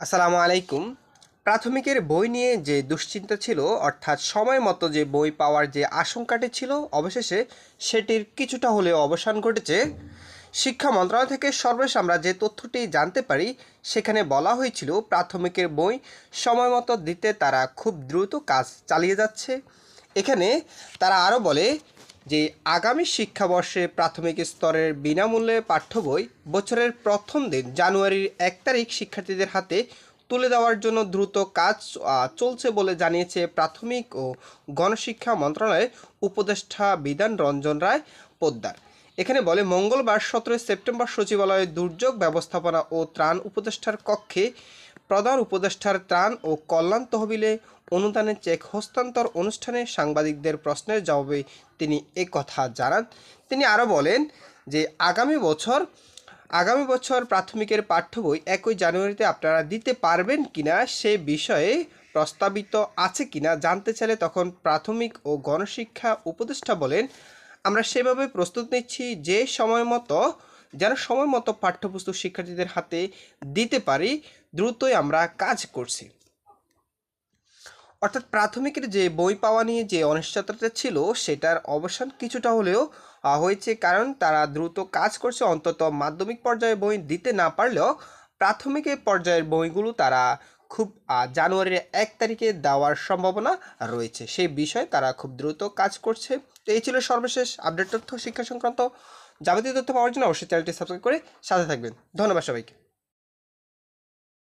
আসসালামু আলাইকুম। প্রাথমিকের বই নিয়ে যে দুশ্চিন্তা ছিল, অর্থাৎ সময় মতো যে বই পাওয়ার যে আশঙ্কাটি ছিল, অবশেষে সেটির কিছুটা হলেও অবসান ঘটেছে। শিক্ষা মন্ত্রণালয় থেকে সর্বশেষ আমরা যে তথ্যটি জানতে পারি, সেখানে বলা হয়েছিল, প্রাথমিকের বই সময় মতো দিতে তারা খুব দ্রুত কাজ চালিয়ে যাচ্ছে। এখানে তারা আরও বলে যে আগামী শিক্ষাবর্ষে প্রাথমিক স্তরের বিনামূল্যে পাঠ্য বই বছরের প্রথম দিন, জানুয়ারির এক তারিখ শিক্ষার্থীদের হাতে তুলে দেওয়ার জন্য দ্রুত কাজ চলছে বলে জানিয়েছে প্রাথমিক ও গণশিক্ষা মন্ত্রণালয়ের উপদেষ্টা বিধান রঞ্জন রায় পোদ্দার। এখানে বলে, মঙ্গলবার সতেরোই সেপ্টেম্বর সচিবালয়ের দুর্যোগ ব্যবস্থাপনা ও ত্রাণ উপদেষ্টার কক্ষে প্রধান উপদেষ্টার ত্রাণ ও কল্যাণ তহবিলে অনুদানের চেক হস্তান্তর অনুষ্ঠানে সাংবাদিকদের প্রশ্নের জবাবে তিনি কথা জানান। তিনি আরও বলেন যে, আগামী বছর আগামী বছর প্রাথমিকের পাঠ্য বই একই জানুয়ারিতে আপনারা দিতে পারবেন কিনা সে বিষয়ে প্রস্তাবিত আছে কিনা জানতে চাইলে তখন প্রাথমিক ও গণশিক্ষা উপদেষ্টা বলেন, আমরা সেভাবে প্রস্তুত নিচ্ছি যে সময় মতো যেন সময় মতো পাঠ্যপুস্তক শিক্ষার্থীদের হাতে দিতে পারি, দ্রুতই আমরা কাজ করছি। অর্থাৎ প্রাথমিকের যে বই পাওয়া নিয়ে যে অনিশ্চয়তাটা ছিল, সেটার অবসান কিছুটা হলেও হয়েছে কারণ তারা দ্রুত কাজ করছে, অন্তত মাধ্যমিক পর্যায়ে বই দিতে না পারলেও প্রাথমিকের পর্যায়ের বইগুলো তারা খুব জানুয়ারির এক তারিখে দেওয়ার সম্ভাবনা রয়েছে। সেই বিষয়ে তারা খুব দ্রুত কাজ করছে। তো এই ছিল সর্বশেষ আপডেট তথ্য শিক্ষা সংক্রান্ত। যাবতীয় তথ্য পাওয়ার জন্য অবশ্যই চ্যানেলটি সাবস্ক্রাইব করে সাথে থাকবেন। ধন্যবাদ সবাইকে।